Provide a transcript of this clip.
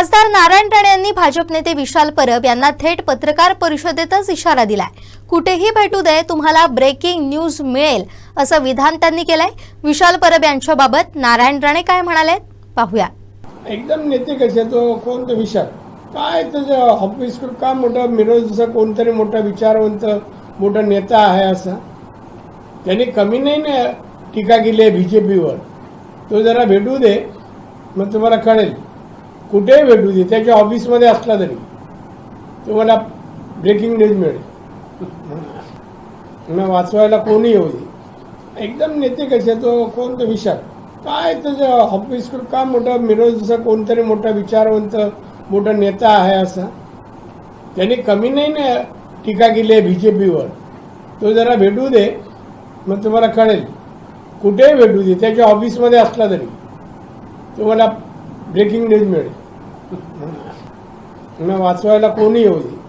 खासदार नारायण राणे यांनी भाजप नेते विशाल परब यांना थेट पत्रकार परिषदेतच इशारा दिलाय. कुठेही भेटू दे तुम्हाला ब्रेकिंग न्यूज मिळेल असं विधान त्यांनी केलंय. विशाल परब यांच्याबाबत नारायण राणे काय म्हणाले पाहूया एकदम नेते कसे तो कोणतं विशाल काय त्याचं ऑफिस का मोठा मिरज जसं कोणतरी मोठा विचारवंत मोठा नेता आहे असा? त्यांनी कमी नाही ना टीका केली आहे बीजेपीवर तो जरा भेटू दे मग तुम्हाला कळेल. कुठेही भेटू दे त्याच्या ऑफिसमध्ये असला तरी. तुम्हाला ब्रेकिंग न्यूज मिळेल. मग वाचवायला कोणी येऊ दे. एकदम नेते कसे तो कोण तो काय त्याच्या ऑफिस का मोठा मिरज जसा कोणतरी मोठा विचारवंत मोठा नेता आहे असा? त्यांनी कमी नाही ना टीका केली आहे बीजेपीवर तो जरा भेटू दे मग तुम्हाला कळेल. कुठेही भेटू दे त्याच्या ऑफिसमध्ये असला तरी. तुम्हाला ब्रेकिंग न्यूज मिळेल. मग वाचवायला कोणी होईल